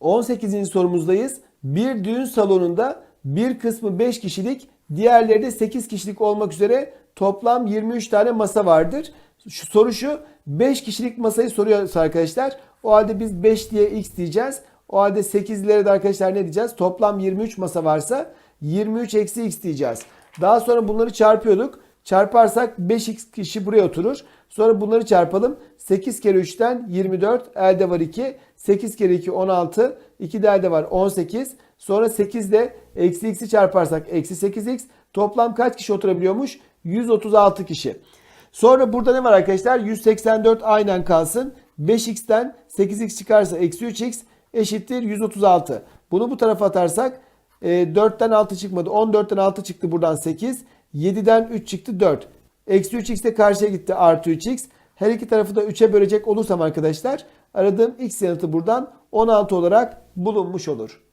18. sorumuzdayız. Bir düğün salonunda bir kısmı 5 kişilik, diğerleri de 8 kişilik olmak üzere toplam 23 tane masa vardır. Şu soru şu. 5 kişilik masayı soruyoruz arkadaşlar. O halde biz 5 diye x diyeceğiz. O halde 8'lere de arkadaşlar ne diyeceğiz? Toplam 23 masa varsa 23 eksi x diyeceğiz. Daha sonra bunları çarpıyorduk. Çarparsak 5x kişi buraya oturur. Sonra bunları çarpalım. 8 kere 3'ten 24. Elde var 2. 8 kere 2 16. 2 de elde var 18. Sonra 8 de eksi x'i çarparsak eksi 8x. Toplam kaç kişi oturabiliyormuş? 136 kişi. Sonra burada ne var arkadaşlar? 184 aynen kalsın. 5x'ten 8x çıkarsa eksi 3x eşittir 136. Bunu bu tarafa atarsak e, 4'ten 6 çıkmadı. 14'ten 6 çıktı buradan 8. 7'den 3 çıktı 4. Eksi 3x de karşıya gitti artı 3x. Her iki tarafı da 3'e bölecek olursam arkadaşlar aradığım x yanıtı buradan 16 olarak bulunmuş olur.